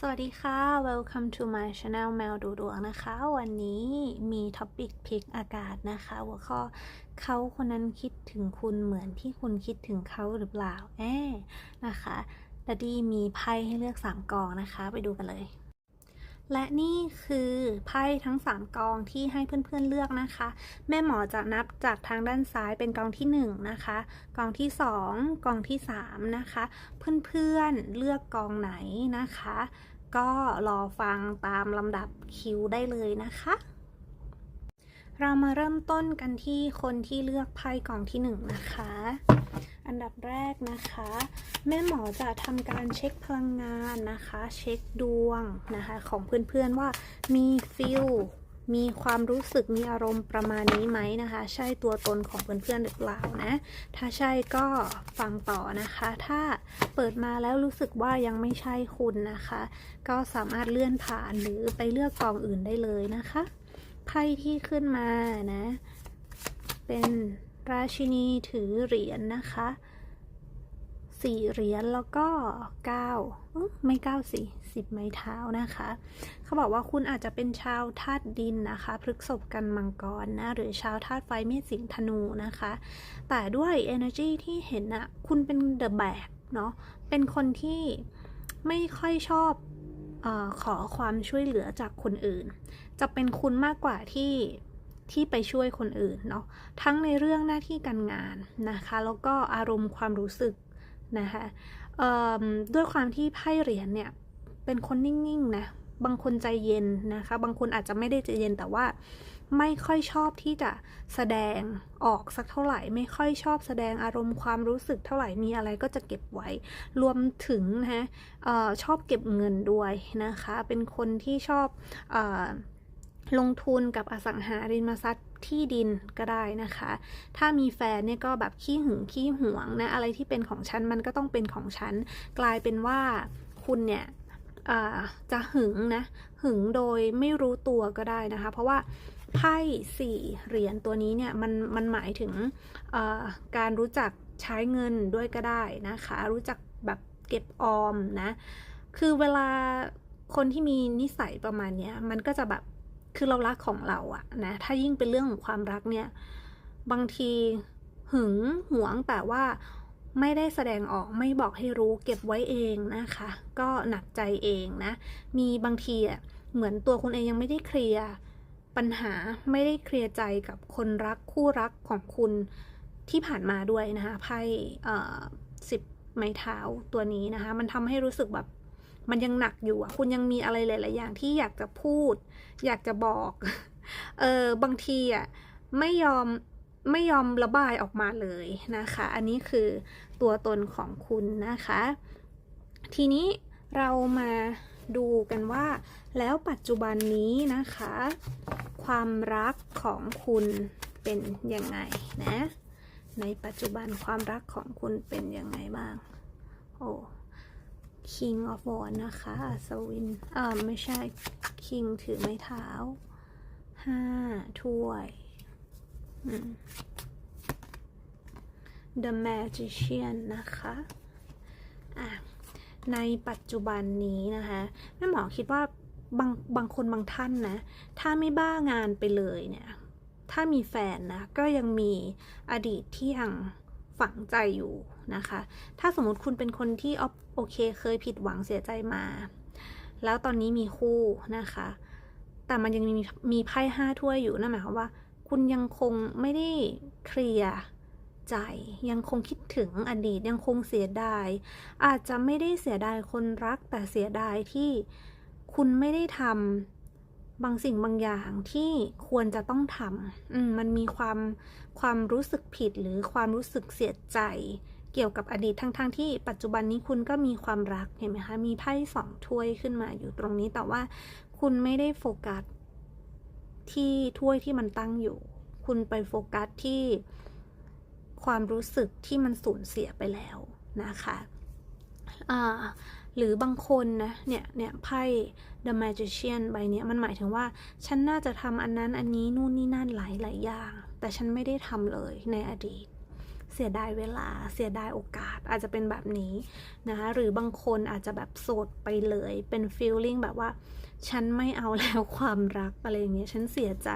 สวัสดีค่ะ welcome to my channel แมวดูดวงนะคะ วันนี้มีท็อปิกพิกอากาศนะคะ หัวข้อเขาคนนั้นคิดถึงคุณเหมือนที่คุณคิดถึงเขาหรือเปล่าแอนะคะดัดดี้มีไพ่ให้เลือก 3กองนะคะ ไปดูกันเลย และนี่คือไพ่ทั้ง 3 กองที่ให้เพื่อนๆเลือกนะคะ แม่หมอจะนับจากทางด้านซ้ายเป็นกองที่ 1 นะคะ กองที่ 2 กองที่ 3 นะคะ เพื่อนๆเลือกกองไหนนะคะ ก็รอฟังตามลำดับคิวได้เลยนะคะ เรามาเริ่มต้นกันที่คนที่เลือกไพ่กล่องที่หนึ่งนะคะ อันดับแรกนะคะ แม่หมอจะทำการเช็คพลังงานนะคะ เช็คดวงนะคะของเพื่อนๆว่ามีฟิลมีความรู้สึกมีอารมณ์ประมาณนี้ไหมนะคะ ใช่ตัวตนของเพื่อนๆหรือเปล่านะ ถ้าใช่ก็ฟังต่อนะคะ ถ้าเปิดมาแล้วรู้สึกว่ายังไม่ใช่คุณนะคะ ก็สามารถเลื่อนผ่านหรือไปเลือกกองอื่นได้เลยนะคะ ไพ่ที่ขึ้นมานะ เป็นราชินีถือเหรียญนนะคะสี่เหรียญแล้วก็เก้าไม่เก้าสิสิบไม้เท้านะคะ เขาบอกว่าคุณอาจจะเป็นชาวธาตุดินนะคะพฤกษบกันมังกรนะ หรือชาวธาตุไฟเมษสิงธนูนะคะ แต่ด้วย energy ที่เห็นอะคุณเป็น the bag เนาะเป็นคนที่ไม่ค่อยชอบ อขอความช่วยเหลือจากคนอื่น จะเป็นคุณมากกว่าที่ที่ไปช่วยคนอื่นเนาะทั้งในเรื่องหน้าที่การงานนะคะ แล้วก็อารมณ์ความรู้สึกนะคะด้วยความที่ไพ่เหรียญเนี่ยเป็นคนนิ่งๆนะบางคนใจเย็นนะคะ บางคนอาจจะไม่ได้ใจเย็นแต่ว่า ไม่ค่อยชอบที่จะแสดงออกสักเท่าไหร่ ไม่ค่อยชอบแสดงอารมณ์ความรู้สึกเท่าไหร่มีอะไรก็จะเก็บไว้ รวมถึงนะออชอบเก็บเงินด้วยนะคะ เป็นคนที่ชอบอลงทุนกับอสังหาริมทรัพย์ที่ดินก็ได้นะคะ ถ้ามีแฟนเนี่ยก็แบบขี้หึงขี้หวงนะ อะไรที่เป็นของฉันมันก็ต้องเป็นของฉัน กลายเป็นว่าคุณเนี่ยจะหึงนะ หึงโดยไม่รู้ตัวก็ได้นะคะ เพราะว่า ไพ่สี่เหรียญตัวนี้เนี่ยมันมันหมายถึงการรู้จักใช้เงินด้วยก็ได้นะคะ รู้จักแบบเก็บออมนะ คือเวลาคนที่มีนิสัยประมาณนี้มันก็จะแบบคือเรารักของเราอะนะถ้ายิ่งเป็นเรื่องของความรักเนี่ยบางทีหึงหวงแต่ว่าไม่ได้แสดงออกไม่บอกให้รู้เก็บไว้เองนะคะ ก็หนักใจเองนะ มีบางทีอะเหมือนตัวคุณเองยังไม่ได้เคลียร์ ปัญหาไม่ได้เคลียร์ใจกับคนรักคู่รักของคุณที่ผ่านมาด้วยนะคะไพ่สิบไม้เท้าตัวนี้นะคะ มันทำให้รู้สึกแบบมันยังหนักอยู่อะ คุณยังมีอะไรหลาย ๆ อย่างที่อยากจะพูด อยากจะบอก เออบางทีอะไม่ยอมไม่ยอมระบายออกมาเลยนะคะ อันนี้คือตัวตนของคุณนะคะ ทีนี้เรามา ดูกันว่า แล้วปัจจุบันนี้นะคะ ความรักของคุณเป็นยังไงนะ ในปัจจุบันความรักของคุณเป็นยังไงบ้าง โอ้ King of Wands นะคะอัศวินอ่าไม่ใช่ King ถือไม้เท้าห้าถ้วย The Magician นะคะ อะ ในปัจจุบันนี้นะคะแม่หมอคิดว่าบางบางคนบางท่านนะ ถ้าไม่บ้างานไปเลยเนี่ย ถ้ามีแฟนนะ ก็ยังมีอดีตที่ยังฝังใจอยู่นะคะ ถ้าสมมติคุณเป็นคนที่โอเคเคยผิดหวังเสียใจมา แล้วตอนนี้มีคู่นะคะ แต่มันยังมีมีไพ่ห้าถ้วยอยู่นั่นหมายความว่า คุณยังคงไม่ได้เคลียร์ ใจ ยังคงคิดถึงอดีตยังคงเสียดาย อาจจะไม่ได้เสียดายคนรัก แต่เสียดายที่คุณไม่ได้ทำบางสิ่งบางอย่างที่ควรจะต้องทำมมันมีความความรู้สึกผิดหรือความรู้สึกเสียใจ เกี่ยวกับอดีตทั้งๆทที่ปัจจุบันนี้คุณก็มีความรักเห็นไหมคะมีไพ่สองถ้วยขึ้นมาอยู่ตรงนี้แต่ว่าคุณไม่ได้โฟกัสที่ถ้วยที่มันตั้งอยู่ คุณไปโฟกัสที่ ความรู้สึกที่มันสูญเสียไปแล้วนะคะหรือบางคนนะเนี่ยเนี่ยไพ่ The Magician ใบเนี้ยมันหมายถึงว่า ฉันน่าจะทำอันนั้นอันนี้นู่นนี่นั่นหลายหลายอย่าง แต่ฉันไม่ได้ทำเลยในอดีต เสียดายเวลาเสียดายโอกาสอาจจะเป็นแบบนี้นะคะหรือบางคนอาจจะแบบโสดไปเลยเป็น feeling แบบว่า ฉันไม่เอาแล้วความรักอะไรอย่างเงี้ยฉันเสียใจ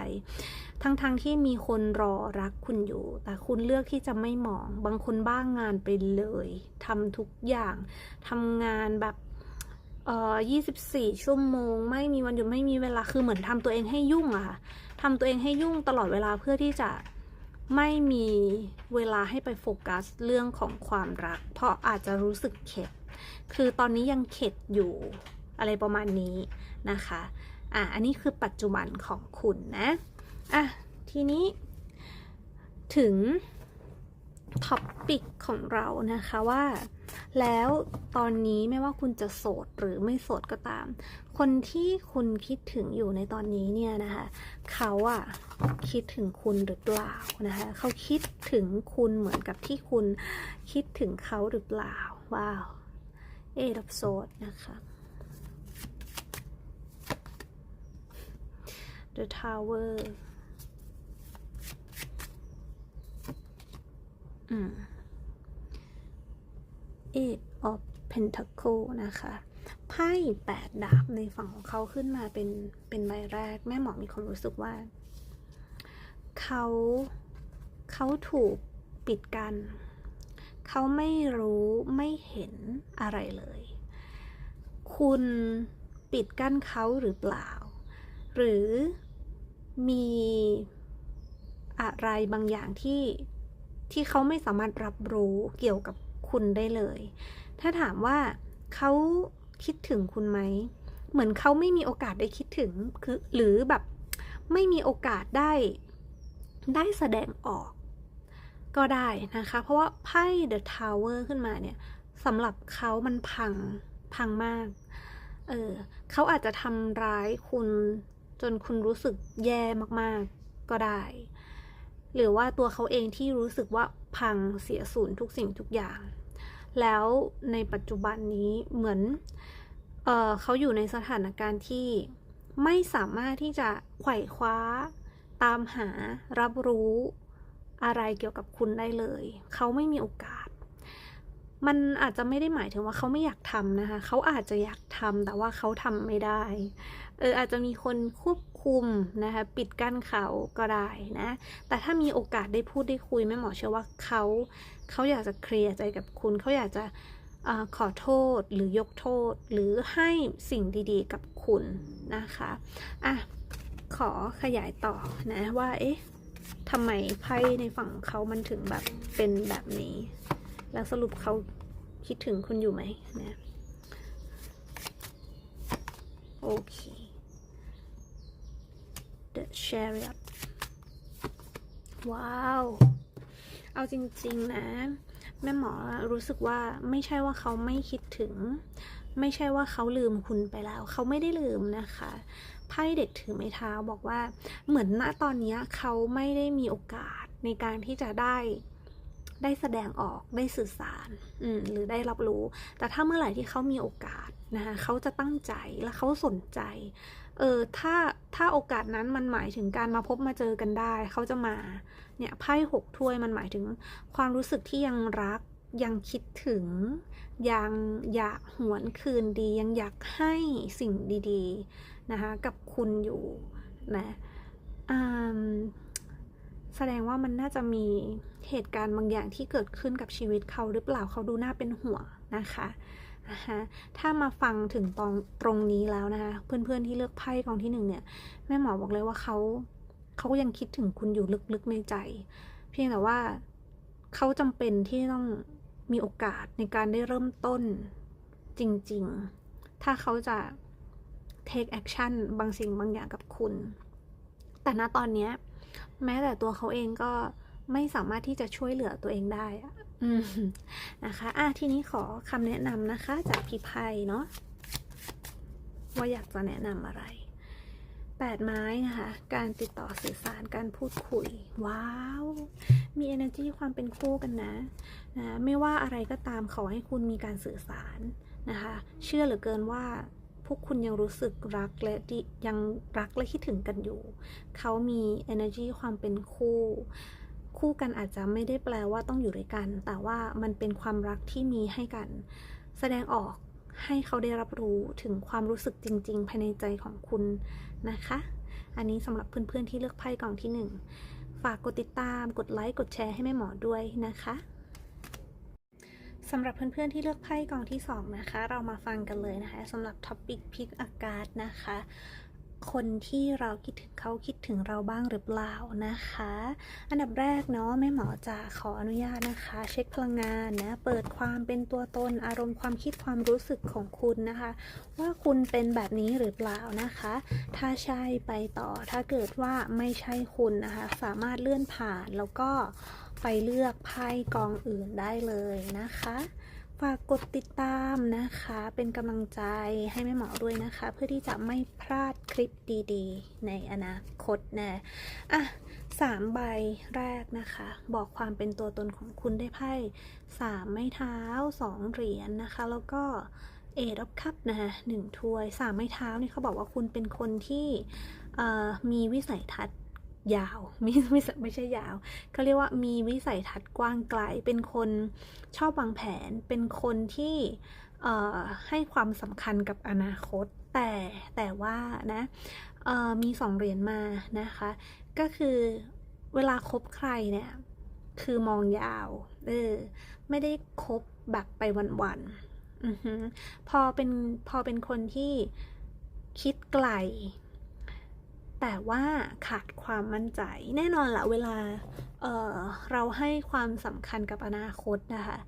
ทั้งๆทที่มีคนรอรักคุณอยู่ แต่คุณเลือกที่จะไม่มอง บางคนบ้างงานไปเลยทำทุกอย่างทำงานแบบเอ่อ24 ชั่วโมง ไม่มีวันหยุดไม่มีเวลาคือเหมือนทำตัวเองให้ยุ่งอะค่ะทำตัวเองให้ยุ่งตลอดเวลาเพื่อที่จะไม่มีเวลาให้ไปโฟกัสเรื่องของความรัก เพราะอาจจะรู้สึกเข็ด คือตอนนี้ยังเข็ดอยู่อะไรประมาณนี้ นะคะอะอันนี้คือปัจจุบันของคุณนะอะทีนี้ถึงท็อปปิกของเรานะคะว่า แล้วตอนนี้ไม่ว่าคุณจะโสดหรือไม่โสดก็ตาม คนที่คุณคิดถึงอยู่ในตอนนี้เนี่ยนะคะเขาอะคิดถึงคุณหรือเปล่านะคะเขาคิดถึงคุณเหมือนกับที่คุณคิดถึงเขาหรือเปล่าว้าวเอดับโสดนะคะ The Tower อืม Eight of Pentacle นะคะ ไพ่แปดดาบในฝั่งของเขาขึ้นมาเป็น เป็นใบแรก แม่หมอมีความรู้สึกว่า เขาเขาถูกปิดกัน เขาไม่รู้ไม่เห็นอะไรเลย คุณปิดกั้นเขาหรือเปล่า หรือ มีอะไรบางอย่างที่ที่เขาไม่สามารถรับรู้เกี่ยวกับคุณได้เลย ถ้าถามว่าเขาคิดถึงคุณไหม เหมือนเขาไม่มีโอกาสได้คิดถึงคือหรือแบบไม่มีโอกาสได้ได้แสดงออก ก็ได้นะคะ เพราะว่าไพ่ The Tower ขึ้นมาเนี่ยสำหรับเขามันพังพังมาก เออเขาอาจจะทำร้ายคุณ จนคุณรู้สึกแย่มากๆก็ได้ หรือว่าตัวเขาเองที่รู้สึกว่าพังเสียสูญทุกสิ่งทุกอย่าง แล้วในปัจจุบันนี้เหมือนเออเขาอยู่ในสถานการณ์ที่ไม่สามารถที่จะไขว่คว้า ตามหารับรู้อะไรเกี่ยวกับคุณได้เลย เขาไม่มีโอกาส มันอาจจะไม่ได้หมายถึงว่าเขาไม่อยากทำนะคะ เขาอาจจะอยากทำแต่ว่าเขาทำไม่ได้ เอออาจจะมีคนควบคุมนะคะปิดกั้นเขาก็ได้นะ แต่ถ้ามีโอกาสได้พูดได้คุยแม่หมอเชื่อว่าเขาเขาอยากจะเคลียร์ใจกับคุณเขาอยากจะอขอโทษหรือยกโทษหรือให้สิ่งดีๆกับคุณนะคะอะขอขยายต่อนะว่าเอ๊ะทำไมไพ่ในฝั่งของเขามันถึงแบบเป็นแบบนี้ แล้วสรุปเขาคิดถึงคุณอยู่ไหมนะโอเค The Chariot ว้าว เอาจริงๆนะ แม่หมอรู้สึกว่าไม่ใช่ว่าเขาไม่คิดถึง ไม่ใช่ว่าเขาลืมคุณไปแล้ว เขาไม่ได้ลืมนะคะไพ่เด็กถือไม้เท้าบอกว่าเหมือนณตอนนี้เขาไม่ได้มีโอกาสในการที่จะได้ ได้แสดงออกได้สื่อสารอืหรือได้รับรู้ แต่ถ้าเมื่อไหร่ที่เขามีโอกาสนะคะเขาจะตั้งใจและเขาสนใจเออถ้าถ้าโอกาสนั้นมันหมายถึงการมาพบมาเจอกันได้ เขาจะมาเนี่ยไพ่หกถ้วยมันหมายถึงความรู้สึกที่ยังรักยังคิดถึง ยังอยากหวนคืนดี ยังอยากให้สิ่งดี ๆ นะคะกับคุณอยู่นะ แสดงว่ามันน่าจะมีเหตุการณ์บางอย่างที่เกิดขึ้นกับชีวิตเขาหรือเปล่าเขาดูน่าเป็นห่วงนะคะนะคะถ้ามาฟังถึงตรงตรงนี้แล้วนะคะเพื่อนๆที่เลือกไพ่กองที่หนึ่งเนี่ยแม่หมอบอกเลยว่าเขาเขายังคิดถึงคุณอยู่ลึกๆในใจ เพียงแต่ว่าเขาจำเป็นที่ต้องมีโอกาสในการได้เริ่มต้นจริงๆ ถ้าเขาจะ take action บางสิ่งบางอย่างกับคุณ แต่ณตอนนี้ แม้แต่ตัวเขาเองก็ไม่สามารถที่จะช่วยเหลือตัวเองได้นะคะ อะทีนี้ขอคำแนะนำนะคะ จากพี่ไพ่เนาะว่าอยากจะแนะนำอะไรแปดไม้นะคะ การติดต่อสื่อสาร การพูดคุย ว้าว มี energy ความเป็นคู่กันนะนะ ไม่ว่าอะไรก็ตามขอให้คุณมีการสื่อสารนะคะ เชื่อเหลือเกินว่าพ วกคุณยังรู้สึกรักและยังรักและคิดถึงกันอยู่ เขามี energy ความเป็นคู่ คู่กันอาจจะไม่ได้แปลว่าต้องอยู่ด้วยกัน แต่ว่ามันเป็นความรักที่มีให้กัน แสดงออกให้เขาได้รับรู้ถึงความรู้สึกจริง ๆ ภายในใจของคุณนะคะ อันนี้สำหรับเพื่อนๆที่เลือกไพ่กล่องที่หนึ่งฝากกดติดตาม กดไลค์ กดแชร์ให้แม่หมอด้วยนะคะ สำหรับเพื่อนๆที่เลือกไพ่กองที่สองนะคะ เรามาฟังกันเลยนะคะสำหรับท็อปิกพิกอากาศนะคะ คนที่เราคิดถึงเขาคิดถึงเราบ้างหรือเปล่านะคะ อันดับแรกเนาะแม่หมอจะขออนุญาตนะคะ เช็คพลังงานนะเปิดความเป็นตัวตนอารมณ์ความคิดความรู้สึกของคุณนะคะ ว่าคุณเป็นแบบนี้หรือเปล่านะคะ ถ้าใช่ไปต่อถ้าเกิดว่าไม่ใช่คุณนะคะ สามารถเลื่อนผ่านแล้วก็ ไปเลือกไพ่กองอื่นได้เลยนะคะ ฝากกดติดตามนะคะ เป็นกำลังใจให้แม่หมอด้วยนะคะ เพื่อที่จะไม่พลาดคลิปดีๆ ในอนาคตนะอะสามใบแรกนะคะ บอกความเป็นตัวตนของคุณได้ไพ่สามไม้เท้าสองเหรียญนนะคะ แล้วก็เอดอฟคัพนะคะหนึ่งถ้วยสามไม้เท้านี่เขาบอกว่าคุณเป็นคนที่มีวิสัยทัศน์ ยาวไม่ไม่ไม่ใช่ยาวเขาเรียกว่ามีวิสัยทัศน์กว้างไกล เป็นคนชอบวางแผน เป็นคนที่ให้ความสำคัญกับอนาคต แต่แต่ว่านะมีสองเหรียญมานะคะ ก็คือเวลาคบใครเนี่ย คือมองยาวเออไม่ได้คบแบบไปวันๆอพอเป็นพอเป็นคนที่คิดไกล แต่ว่าขาดความมั่นใจแน่นอนละเวลาเเราให้ความสำคัญกับอนาคตนะคะ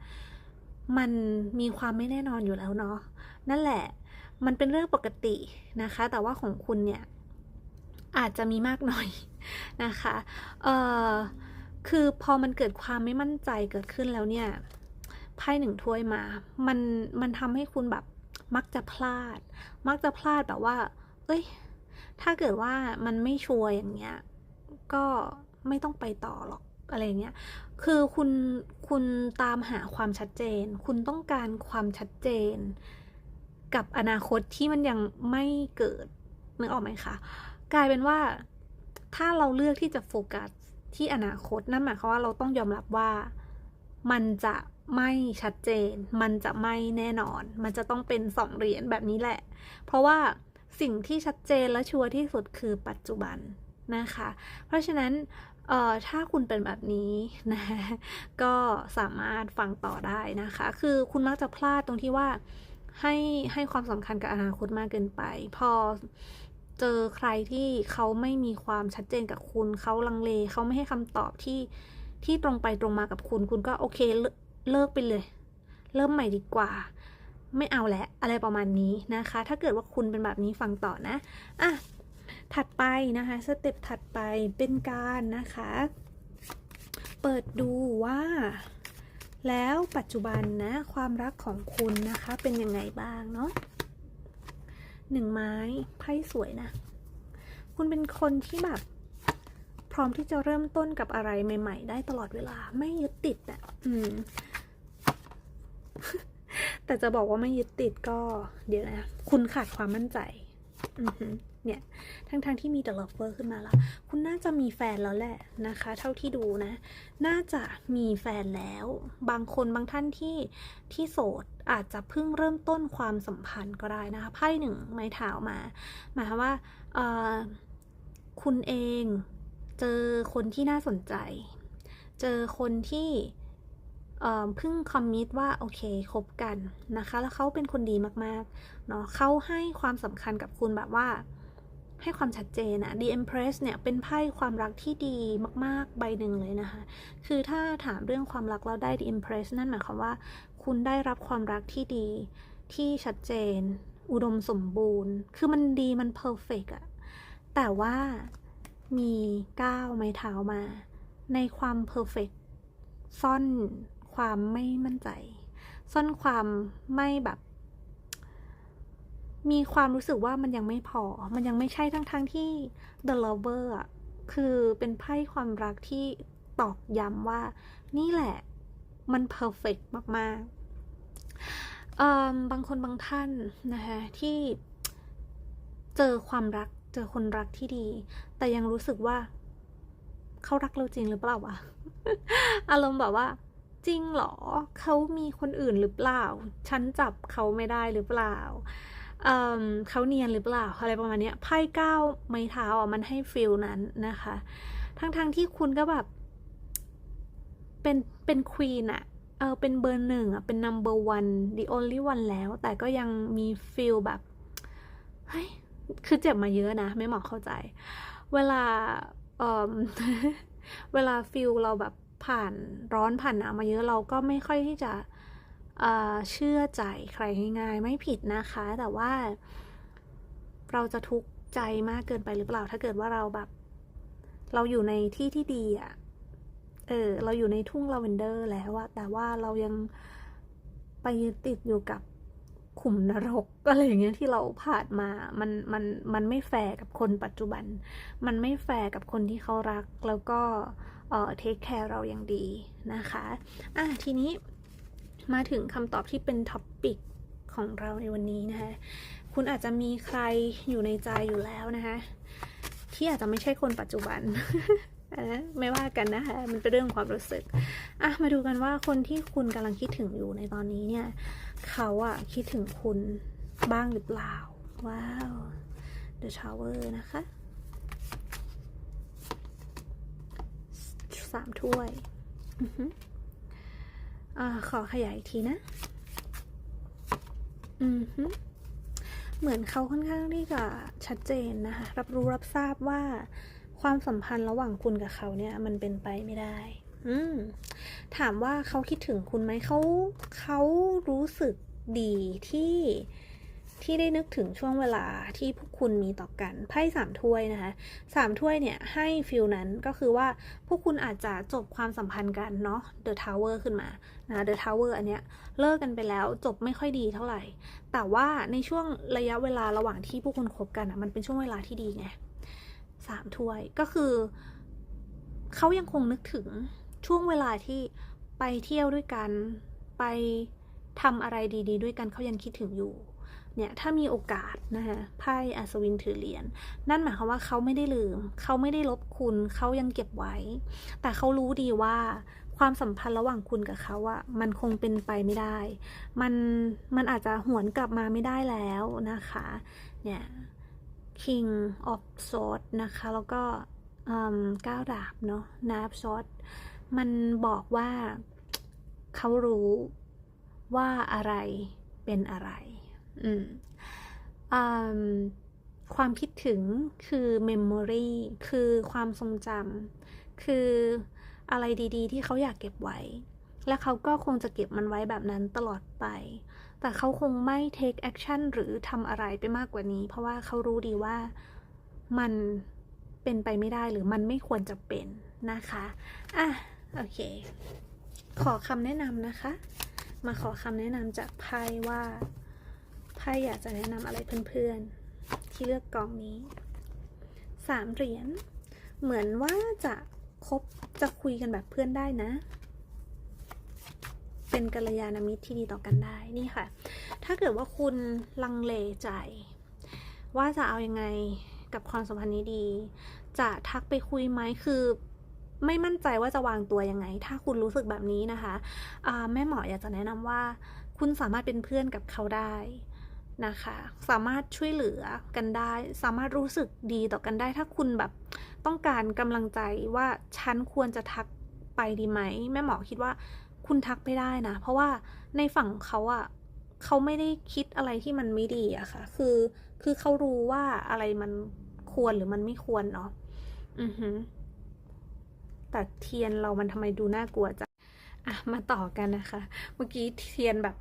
มันมีความไม่แน่นอนอยู่แล้วเนาะนั่นแหละมันเป็นเรื่องปกตินะคะ แต่ว่าของคุณเนี่ยอาจจะมีมากหน่อยนะคะเอ่อคือพอมันเกิดความไม่มั่นใจเกิดขึ้นแล้วเนี่ยไพ่หนึ่งถ้วยมา มันมันทำให้คุณแบบมักจะพลาด มักจะพลาดแบบว่า เอ้ย ถ้าเกิดว่ามันไม่ชัวร์อย่างเงี้ย ก็ไม่ต้องไปต่อหรอกอะไรเงี้ย คือคุณคุณตามหาความชัดเจน คุณต้องการความชัดเจน กับอนาคตที่มันยังไม่เกิดนึกออกไหมคะกลายเป็นว่าถ้าเราเลือกที่จะโฟกัสที่อนาคตนั่นหมายความว่าเราต้องยอมรับว่ามันจะไม่ชัดเจน มันจะไม่แน่นอน มันจะต้องเป็นสองเหรียญแบบนี้แหละ เพราะว่า สิ่งที่ชัดเจนและชัวร์ที่สุดคือปัจจุบันนะคะ เพราะฉะนั้นถ้าคุณเป็นแบบนี้นะก็สามารถฟังต่อได้นะคะ คือคุณมักจะพลาดตรงที่ว่าให้ให้ความสำคัญกับอนาคตมากเกินไป พอเจอใครที่เขาไม่มีความชัดเจนกับคุณ เขาลังเลเขาไม่ให้คำตอบที่ที่ตรงไปตรงมากับคุณ คุณก็โอเคเลิกไปเลย เริ่มใหม่ดีกว่า ไม่เอาแล้วอะไรประมาณนี้นะคะ ถ้าเกิดว่าคุณเป็นแบบนี้ฟังต่อนะอะถัดไปนะคะสเต็ปถัดไปเป็นการนะคะ เปิดดูว่า แล้วปัจจุบันนะความรักของคุณนะคะเป็นยังไงบ้างเนาะหนึ่งไม้ไพ่สวยนะ คุณเป็นคนที่แบบ พร้อมที่จะเริ่มต้นกับอะไรใหม่ ๆ ได้ตลอดเวลาไม่ยึดติดอะ่ะ อืม แต่จะบอกว่าไม่ยึดติดก็เดี๋ยวนะ คุณขาดความมั่นใจเนี่ยทั้งๆทที่มีแต่ lover ขึ้นมาแล้วคุณน่าจะมีแฟนแล้วแหละนะคะ เท่าที่ดูนะ น่าจะมีแฟนแล้ว บางคนบางท่านที่ที่โสดอาจจะเพิ่งเริ่มต้นความสัมพันธ์ก็ได้นะคะไพ่หนึ่งไม้เท้ามาหมายความว่าคุณเองเจอคนที่น่าสนใจ เจอคนที่ เพิ่งคอมมิตว่าโอเคคบกันนะคะ แล้วเขาเป็นคนดีมากๆเนาะเขาให้ความสำคัญกับคุณแบบว่า ให้ความชัดเจนอะ The Empress เนี่ยเป็นไพ่ความรักที่ดีมากๆใบหนึ่งเลยนะคะ คือถ้าถามเรื่องความรักแล้วได้ The Empress นั่นหมายความว่า คุณได้รับความรักที่ดีที่ชัดเจน อุดมสมบูรณ์ คือมันดีมันเพอร์เฟกอะแต่ว่ามีก้าวไม้เท้ามา ในความเพอร์เฟกซ่อน ความไม่มั่นใจ ซ่อนความไม่แบบ มีความรู้สึกว่ามันยังไม่พอ มันยังไม่ใช่ทั้งๆทที่ the lover อะคือเป็นไพ่ความรักที่ตอกย้ำว่า นี่แหละมัน perfect มากๆบางคนบางท่านนะคะที่เจอความรักเจอคนรักที่ดี แต่ยังรู้สึกว่าเขารักเราจริงหรือเปล่าวะอารมณ์แบบว่า จริงเหรอเขามีคนอื่นหรือเปล่า ฉันจับเขาไม่ได้หรือเปล่าเเขาเนียนหรือเปล่าอะไรประมาณนี้ไพ่เก้าไม้เท้าอะมันให้ฟิลนั้นนะคะ ทั้งๆทที่คุณก็แบบ เป็นเป็นควีนอะเออเป็นเบอร์หนึ่งอะเป็น number one the only one แล้ว แต่ก็ยังมีฟิลแบบเฮ้ยคือเจ็บมาเยอะนะ ไม่หมอเข้าใจ เวลาเออเวลาฟิลเราแบบ ผ่านร้อนผ่านหนาวมาเยอะเราก็ไม่ค่อยที่จะเชื่อใจใครง่ายๆไม่ผิดนะคะ แต่ว่า เราจะทุกข์ใจมากเกินไปหรือเปล่าถ้าเกิดว่าเราแบบ เราอยู่ในที่ที่ดีอะเออเราอยู่ในทุ่งลาเวนเดอร์แล้วอะแต่ว่าเรายังไปยึดติดอยู่กับ ขุมนรกอะไรอย่างเงี้ยที่เราผ่านมา มัน มัน มันไม่แฟร์กับคนปัจจุบัน มันไม่แฟร์กับคนที่เขารัก แล้วก็เอ่อเทคแคร์เราอย่างดีนะคะ อะทีนี้มาถึงคำตอบที่เป็นท็อปปิกของเราในวันนี้นะคะ คุณอาจจะมีใครอยู่ในใจอยู่แล้วนะคะ ที่อาจจะไม่ใช่คนปัจจุบัน ไม่ว่ากันนะคะมันเป็นเรื่องของความรู้สึกอะมาดูกันว่าคนที่คุณกำลังคิดถึงอยู่ในตอนนี้เนี่ย เขาอะคิดถึงคุณบ้างหรือเปล่า ว้าว The Tower นะคะสามถ้วยอือฮึอ่าขอขยายอีกทีนะ อือฮึเหมือนเขาค่อนข้างที่จะชัดเจนนะคะ รับรู้รับทราบว่า ความสัมพันธ์ระหว่างคุณกับเขาเนี่ย มันเป็นไปไม่ได้ อืมถามว่าเขาคิดถึงคุณไหมเขาเขารู้สึกดีที่ที่ได้นึกถึงช่วงเวลาที่พวกคุณมีต่อกันไพ่สามถ้วยนะคะสามถ้วยเนี่ยให้ฟิลนั้นก็คือว่าพวกคุณอาจจะจบความสัมพันธ์กันเนาะ The Tower ขึ้นมานะ The Tower อันเนี้ยเลิกกันไปแล้วจบไม่ค่อยดีเท่าไหร่ แต่ว่าในช่วงระยะเวลาระหว่างที่พวกคุณคบกันอะมันเป็นช่วงเวลาที่ดีไง สามถ้วยก็คือเขายังคงนึกถึงช่วงเวลาที่ไปเที่ยวด้วยกัน ไปทำอะไรดีๆด้วยกันเขายังคิดถึงอยู่ เนี่ยถ้ามีโอกาสนะคะไพ่อัศวินถือเหรียญนั่นหมายความว่าเขาไม่ได้ลืม เขาไม่ได้ลบคุณเขายังเก็บไว้ แต่เขารู้ดีว่าความสัมพันธ์ระหว่างคุณกับเขาอะมันคงเป็นไปไม่ได้ มันมันอาจจะหวนกลับมาไม่ได้แล้วนะคะ เนี่ย King of Swords นะคะ แล้วก็ก้าวดาบเนาะนาบซอดมันบอกว่าเขารู้ว่าอะไรเป็นอะไร อืมอความคิดถึงคือ memory คือความทรงจำคืออะไรดีๆ ที่เขาอยากเก็บไว้ และเขาก็คงจะเก็บมันไว้แบบนั้นตลอดไป แต่เขาคงไม่ take action หรือทำอะไรไปมากกว่านี้ เพราะว่าเขารู้ดีว่ามันเป็นไปไม่ได้หรือมันไม่ควรจะเป็นนะคะอะโอเค ขอคำแนะนำนะคะ มาขอคำแนะนำจากไพ่ว่าไพ่อยากจะแนะนำอะไรเพื่อนๆ ที่เลือกกองนี้สามเหรียญเหมือนว่าจะคบจะคุยกันแบบเพื่อนได้นะ เป็นกัลยาณมิตรที่ดีต่อกันได้นี่ค่ะ ถ้าเกิดว่าคุณลังเลใจ ว่าจะเอายังไงกับความสัมพันธ์นี้ดี จะทักไปคุยไหมคือไม่มั่นใจว่าจะวางตัวยังไง ถ้าคุณรู้สึกแบบนี้นะคะะแม่หมออยากจะแนะนำว่า คุณสามารถเป็นเพื่อนกับเขาได้นะคะ สามารถช่วยเหลือกันได้ สามารถรู้สึกดีต่อกันได้ ถ้าคุณแบบต้องการกำลังใจว่าฉันควรจะทักไปดีไหม แม่หมอคิดว่า คุณทักไปได้นะ เพราะว่าในฝั่งเขาอะเขาไม่ได้คิดอะไรที่มันไม่ดีอะค่ะ คือ คือเขารู้ว่าอะไรมันควรหรือมันไม่ควรเนาะ อือหือแต่เทียนเรามันทำไมดูน่ากลัวจังอะ มาต่อกันนะคะ เมื่อกี้เทียนแบบ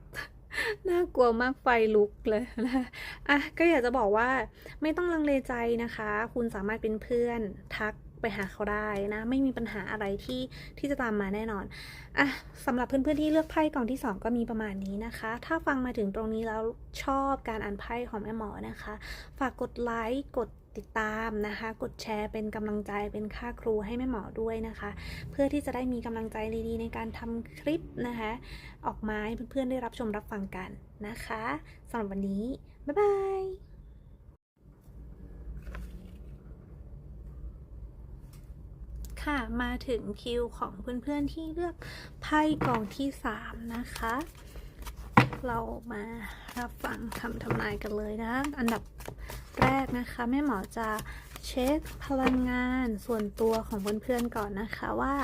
น่ากลัวมากไฟลุกเลยนะอะ ก็อยากจะบอกว่า ไม่ต้องลังเลใจนะคะ คุณสามารถเป็นเพื่อนทัก ไปหาเขาได้นะ ไม่มีปัญหาอะไรที่ที่จะตามมาแน่นอนอะสำหรับเพื่อนๆที่เลือกไพ่กล่องที่ 2 ก็มีประมาณนี้นะคะ ถ้าฟังมาถึงตรงนี้แล้วชอบการอ่านไพ่ของแม่หมอนะคะ ฝากกดไลค์กดติดตามนะคะ กดแชร์เป็นกำลังใจเป็นค่าครูให้แม่หมอด้วยนะคะ เพื่อที่จะได้มีกำลังใจดีๆ ในการทำคลิปนะคะ ออกมาให้เพื่อนๆได้รับชมรับฟังกันนะคะสำหรับวันนี้ บ๊ายบาย ค่ะ มาถึงคิวของเพื่อนๆที่เลือกไพ่กองที่3นะคะ เรามารับฟังคำทำนายกันเลยนะ อันดับแรกนะคะแม่หมอจะเช็คพลังงานส่วนตัวของเพื่อนๆก่อนนะคะว่า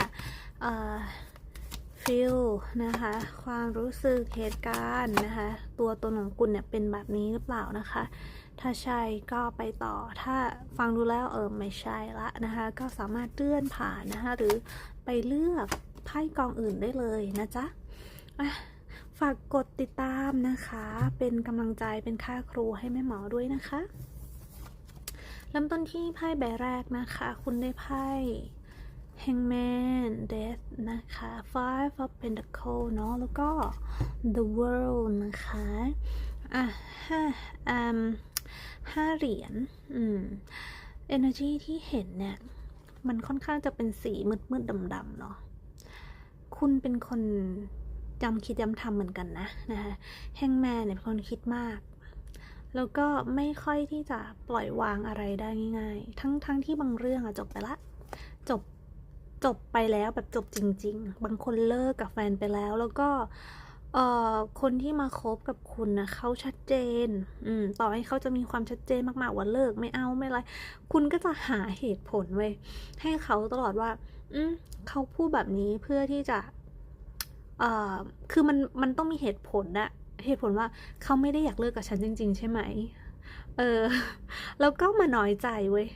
ฟิลนะคะ ความรู้สึกเหตุการณ์นะคะ ตัวตนของคุณเนี่ยเป็นแบบนี้หรือเปล่านะคะ ถ้าใช่ก็ไปต่อ ถ้าฟังดูแล้วเออไม่ใช่ละนะคะ ก็สามารถเลื่อนผ่านนะคะ หรือไปเลือกไพ่กองอื่นได้เลยนะจ๊ะฝากกดติดตามนะคะ เป็นกำลังใจเป็นค่าครูให้แม่หมอด้วยนะคะเริ่มต้นที่ไพ่ใบแรกนะคะ คุณได้ไพ่ Hangman Death นะคะ Five of Pentacles เนาะแล้วก็ The World นะคะ อะห้าอืม ห้าเหรียญ อืม energy ที่เห็นเนี่ย มันค่อนข้างจะเป็นสีมืดๆดำๆเนาะ คุณเป็นคนจำคิดย้ำทำเหมือนกันนะนะคะแฮงแมนเนี่ยเป็นคนคิดมาก แล้วก็ไม่ค่อยที่จะปล่อยวางอะไรได้ง่าย ๆ ทั้งทั้งที่บางเรื่องอะจบไปละ จบจบไปแล้วแบบจบจริง ๆ บางคนเลิกกับแฟนไปแล้วแล้วก็ เอ่อคนที่มาคบกับคุณนะเขาชัดเจน อืม ต่อให้เขาจะมีความชัดเจนมากๆว่าเลิกไม่เอาไม่ไร คุณก็จะหาเหตุผลไว้ให้เขาตลอดว่า อืมเขาพูดแบบนี้เพื่อที่จะ เอ่อ คือมันมันต้องมีเหตุผลอะเหตุผลว่าเขาไม่ได้อยากเลิกกับฉันจริง ๆ ใช่ไหม เออ แล้วก็มาน้อยใจเว้ย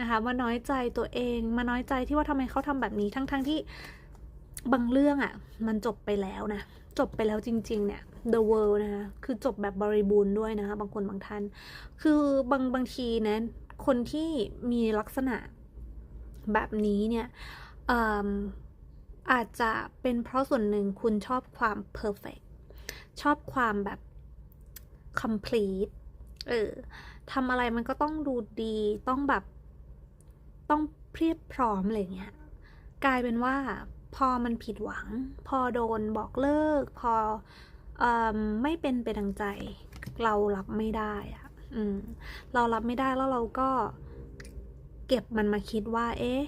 นะคะมาน้อยใจตัวเอง มาน้อยใจที่ว่าทำไมเขาทำแบบนี้ทั้งๆทที่บางเรื่องอะ่ะ มันจบไปแล้วนะ จบไปแล้วจริง ๆ เนี่ย the world นะคะคือจบแบบบริบูรณ์ด้วยนะคะ บางคนบางท่าน คือบางบางทีนะคนที่มีลักษณะแบบนี้เนี่ยอาจจะเป็นเพราะส่วนหนึ่งคุณชอบความ perfect ชอบความแบบ complete เออทำอะไรมันก็ต้องดูดีต้องแบบ ต้องเพียบพร้อมอะไรเงี้ย กลายเป็นว่า พอมันผิดหวัง พอโดนบอกเลิก พออไม่เป็นไปดังใจ เรารับไม่ได้อะอืมเรารับไม่ได้แล้วเราก็เก็บมันมาคิดว่า เอ๊ะ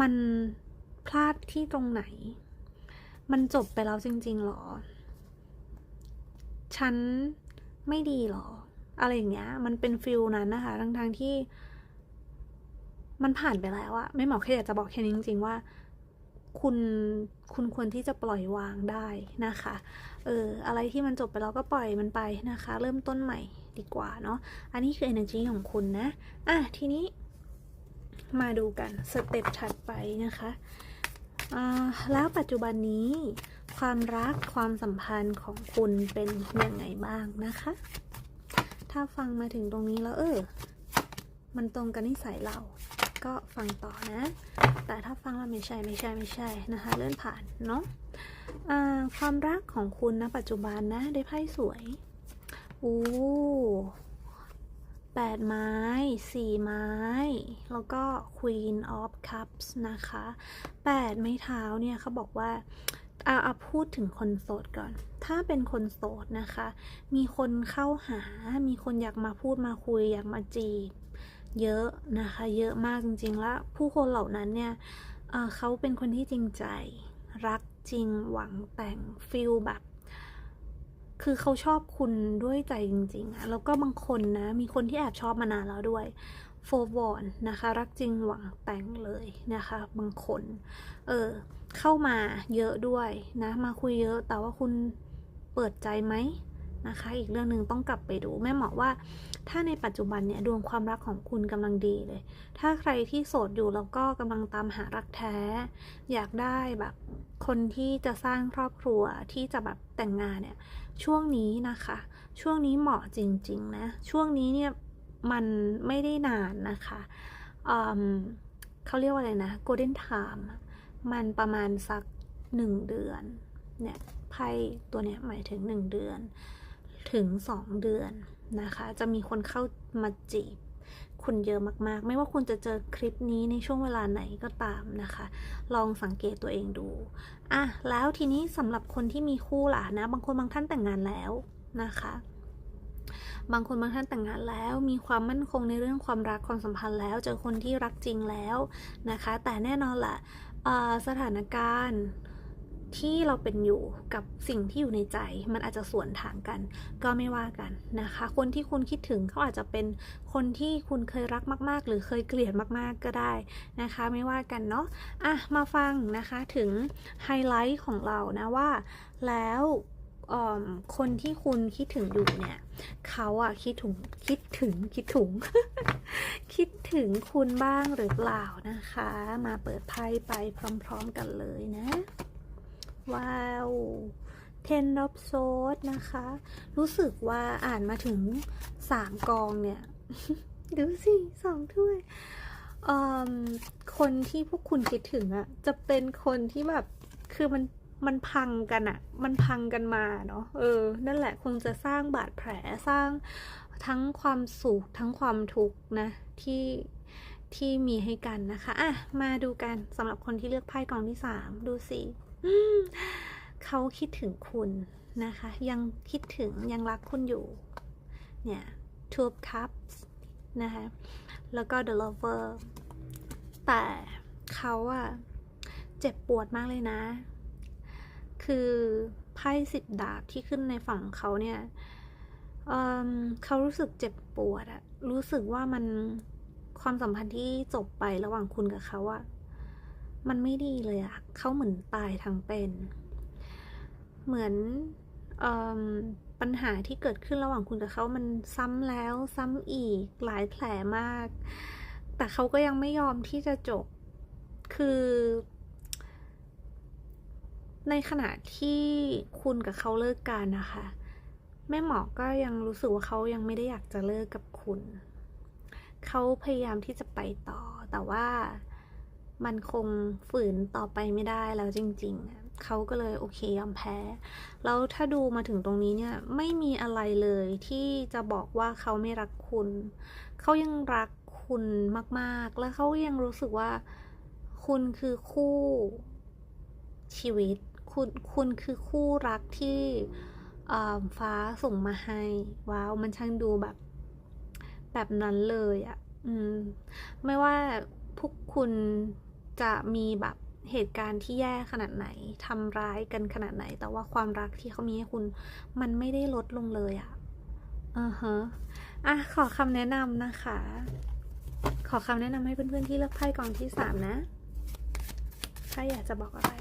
มันพลาดที่ตรงไหน มันจบไปแล้วจริงๆหรอ ฉันไม่ดีหรอ อะไรอย่างเงี้ย มันเป็นฟิลนั้นนะคะ ทั้งทที่ มันผ่านไปแล้วอะไม่หมอแค่อยากจะบอกแค่นี้จริงๆว่า คุณคุณควรที่จะปล่อยวางได้นะคะเอออะไรที่มันจบไปแล้วก็ปล่อยมันไปนะคะ เริ่มต้นใหม่ดีกว่าเนาะอันนี้คือ energy ของคุณนะอะทีนี้ มาดูกันสเต็ปถัดไปนะคะแล้วปัจจุบันนี้ความรักความสัมพันธ์ของคุณเป็นยังไงบ้างนะคะ ถ้าฟังมาถึงตรงนี้แล้วเออ มันตรงกับนิสัยเรา ก็ฟังต่อนะ แต่ถ้าฟังแล้วไม่ใช่ไม่ใช่ไม่ใช่นะคะ เลื่อนผ่านเนาะความรักของคุณนะปัจจุบันนะได้ไพ่สวยอู้แปดไม้สี่ไม้ แล้วก็ Queen of Cups นะคะแปดไม้เท้าเนี่ยเขาบอกว่าเอาเอาพูดถึงคนโสดก่อน ถ้าเป็นคนโสดนะคะ มีคนเข้าหา มีคนอยากมาพูดมาคุยอยากมาจีบ เยอะนะคะ เยอะมากจริงๆ แล้วผู้คนเหล่านั้นเนี่ยเเขาเป็นคนที่จริงใจ รักจริงหวังแต่งฟิลแบบ คือเขาชอบคุณด้วยใจจริงๆอะแล้วก็บางคนนะ มีคนที่แอบชอบมานานแล้วด้วยโฟวอนนะคะ รักจริงหวังแต่งเลยนะคะ บางคน เออ เข้ามาเยอะด้วยนะ มาคุยเยอะแต่ว่าคุณเปิดใจไหม นะคะ อีกเรื่องหนึ่งต้องกลับไปดูแม่หมอว่า ถ้าในปัจจุบันเนี่ยดวงความรักของคุณกำลังดีเลย ถ้าใครที่โสดอยู่แล้วก็กำลังตามหารักแท้ อยากได้แบบคนที่จะสร้างครอบครัวที่จะแบบแต่งงานเนี่ยช่วงนี้นะคะ ช่วงนี้เหมาะจริงๆนะช่วงนี้เนี่ยมันไม่ได้นานนะคะเขาเรียกว่าอะไรนะ golden time มันประมาณสักหนึ่งเดือน เนี่ย ไพ่ตัวเนี้ยหมายถึงหนึ่งเดือน ถึงสองเดือนนะคะ จะมีคนเข้ามาจีบ คุณเยอะมากๆ ไม่ว่าคุณจะเจอคลิปนี้ในช่วงเวลาไหนก็ตามนะคะ ลองสังเกตตัวเองดูอะแล้วทีนี้สำหรับคนที่มีคู่ล่ะนะ บางคนบางท่านแต่งงานแล้วนะคะบางคนบางท่านแต่งงานแล้วมีความมั่นคงในเรื่องความรักความสัมพันธ์แล้วเจอคนที่รักจริงแล้วนะคะ แต่แน่นอนล่ะเอ่อสถานการณ์ ที่เราเป็นอยู่กับสิ่งที่อยู่ในใจ มันอาจจะสวนทางกัน ก็ไม่ว่ากันนะคะ คนที่คุณคิดถึงเขาอาจจะเป็นคนที่คุณเคยรักมาก ๆ หรือเคยเกลียดมากๆก็ได้นะคะ ไม่ว่ากันเนาะอะมาฟังนะคะถึงไฮไลท์ของเรานะว่าแล้วคนที่คุณคิดถึงอยู่เนี่ยเขาอะคิดถึงคิดถึงคิดถึง คิดถึงคุณบ้างหรือเปล่านะคะ มาเปิดไพ่ไปพร้อม ๆ กันเลยนะ ว้าว Ten of Swords นะคะ รู้สึกว่าอ่านมาถึงสามกองเนี่ย ดูสิสองถ้วยคนที่พวกคุณคิดถึงอะจะเป็นคนที่แบบคือมันมันพังกันอะมันพังกันมาเนาะเออ นั่นแหละคงจะสร้างบาดแผลสร้างทั้งความสุขทั้งความทุกข์นะ ที่ที่มีให้กันนะคะ อะ มาดูกันสำหรับคนที่เลือกไพ่กองที่สามดูสิ เขาคิดถึงคุณนะคะ ยังคิดถึงยังรักคุณอยู่ เนี่ย two of cups นะคะ แล้วก็ the lover แต่เขาอะเจ็บปวดมากเลยนะ คือไพ่สิบดาบที่ขึ้นในฝั่งเขาเนี่ยเเขารู้สึกเจ็บปวดอะรู้สึกว่ามันความสัมพันธ์ที่จบไประหว่างคุณกับเขาอะ มันไม่ดีเลยอะเขาเหมือนตายทั้งเป็น เหมือนอปัญหาที่เกิดขึ้นระหว่างคุณกับเขามันซ้ำแล้วซ้ำอีกหลายแผลมาก แต่เขาก็ยังไม่ยอมที่จะจบ คือ ในขณะที่คุณกับเขาเลิกกันนะคะ แม่หมอก็ยังรู้สึกว่าเขายังไม่ได้อยากจะเลิกกับคุณ เขาพยายามที่จะไปต่อแต่ว่า มันคงฝืนต่อไปไม่ได้แล้วจริงๆ เขาก็เลยโอเคยอมแพ้ แล้วถ้าดูมาถึงตรงนี้เนี่ยไม่มีอะไรเลยที่จะบอกว่าเขาไม่รักคุณ เขายังรักคุณมากๆ และเขายังรู้สึกว่า คุณคือคู่ชีวิต คุณคุณคือคู่รักที่ฟ้าส่งมาให้ ว้าว มันช่างดูแบบ แบบนั้นเลยอะ่ะ อืม ไม่ว่าพวกคุณ จะมีแบบเหตุการณ์ที่แย่ขนาดไหนทำร้ายกันขนาดไหน แต่ว่าความรักที่เขามีให้คุณ มันไม่ได้ลดลงเลยอะ่ะอือฮะอะขอคำแนะนำนะคะ ขอคำแนะนำให้เพื่อนๆที่เลือกไพ่กองที่สามนะถ้าอยากจะบอกอะไร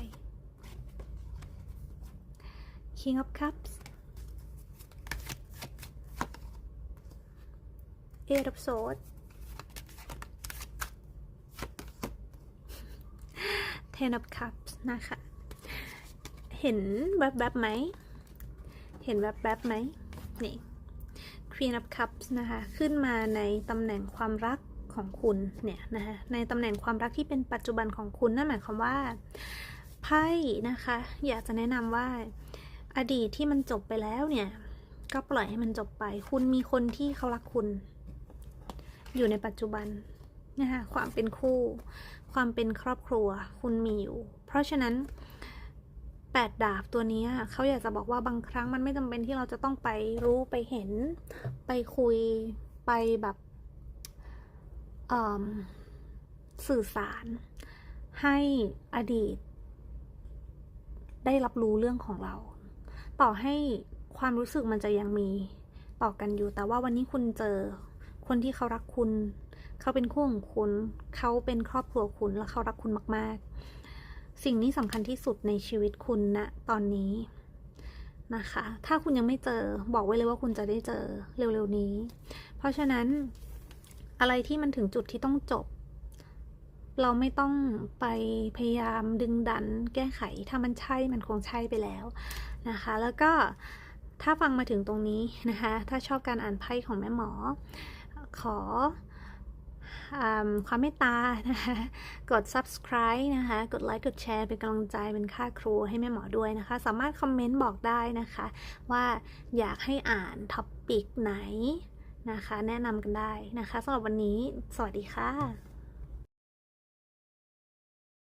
King of Cups Eight of Swords Ten of Cups นะคะ เห็นแวบๆไหม เห็นแวบๆไหม นี่ Queen of Cups นะคะ ขึ้นมาในตำแหน่งความรักของคุณเนี่ยนะคะในตำแหน่งความรักที่เป็นปัจจุบันของคุณนั่นหมายความว่าไพ่นะคะ อยากจะแนะนำว่าอดีตที่มันจบไปแล้วเนี่ย ก็ปล่อยให้มันจบไป คุณมีคนที่เขารักคุณ อยู่ในปัจจุบันนะคะความเป็นคู่ ความเป็นครอบครัวคุณมีอยู่ เพราะฉะนั้นแปดดาบตัวนี้เขาอยากจะบอกว่าบางครั้งมันไม่จำเป็นที่เราจะต้องไปรู้ไปเห็น ไปคุยไปแบบสื่อสาร ให้อดีต ได้รับรู้เรื่องของเรา ต่อให้ความรู้สึกมันจะยังมีต่อกันอยู่ แต่ว่าวันนี้คุณเจอคนที่เขารักคุณ เขาเป็นคู่ของคุณ เขาเป็นครอบครัวคุณและเขารักคุณมาก ๆ สิ่งนี้สำคัญที่สุดในชีวิตคุณณนะตอนนี้นะคะ ถ้าคุณยังไม่เจอบอกไว้เลยว่าคุณจะได้เจอเร็วๆนี้ เพราะฉะนั้นอะไรที่มันถึงจุดที่ต้องจบ เราไม่ต้องไปพยายามดึงดัน แก้ไข ถ้ามันใช่มันคงใช่ไปแล้วนะคะ แล้วก็ถ้าฟังมาถึงตรงนี้นะคะ ถ้าชอบการอ่านไพ่ของแม่หมอ ขออ ความเมตตานะคะกด subscribe นะคะ กดไลค์กดแชร์เป็นกำลังใจเป็นค่าครูให้แม่หมอด้วยนะคะ สามารถคอมเมนต์บอกได้นะคะ ว่าอยากให้อ่านท็อปปิกไหนนะคะ แนะนำกันได้นะคะสำหรับวันนี้ สวัสดีค่ะ